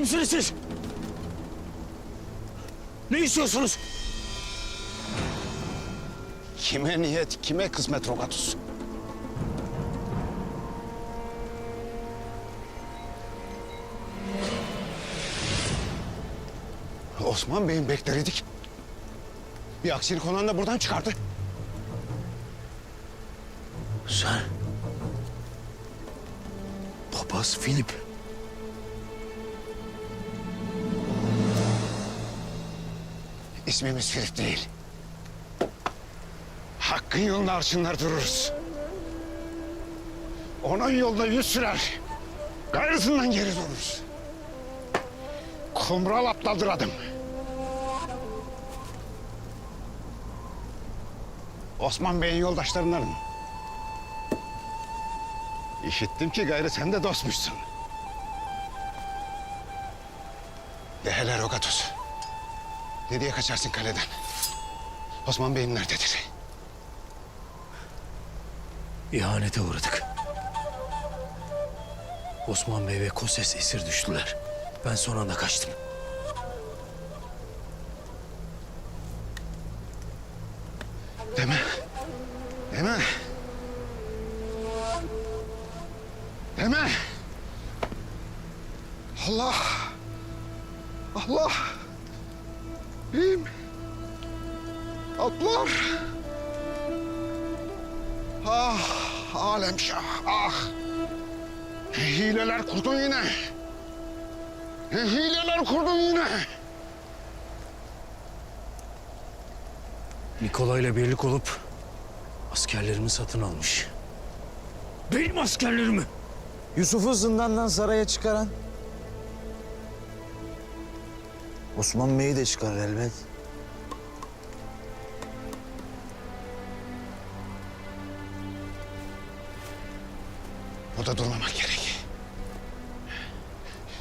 Kimsiniz siz? Ne istiyorsunuz? Kime niyet, kime kısmet Rogatus? Osman Bey'in bekleriydik. Bir aksilik olan da buradan çıkardı. Sen... Papaz Filip. İsmimiz Filip değil. Hakkın yolunda arşınlar dururuz. Onun yolda yüz sürer. Gayrısından geri dururuz. Kumral atladır adım. Osman Bey'in yoldaşlarındanım. İşittim ki gayrı sen de dostmuşsun. De hele Rogatus. Ne diye kaçarsın kaleden? Osman Bey'in nerededir? İhanete uğradık. Osman Bey ve Koses esir düştüler. Ben son anda kaçtım. Deme. Deme. Deme. Allah. Allah. Beyim. Atlar. Ah, Alemşah, ah. Ne hileler kurdun yine. Ne hileler kurdun yine. Nikolay'la birlik olup askerlerimi satın almış. Benim askerlerimi. Yusuf'u zindandan saraya çıkaran. Osman Bey'i de çıkarır elbet. Burada durmamak gerek.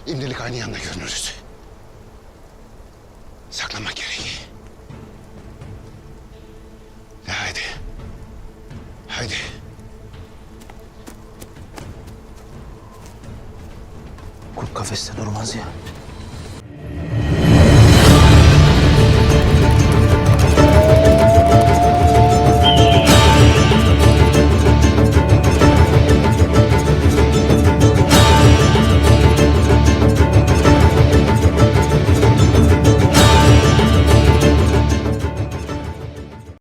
İmdilik aynı yanda görünürüz. Saklanmak gerek. De haydi. Haydi. Kurt kafeste durmaz ya.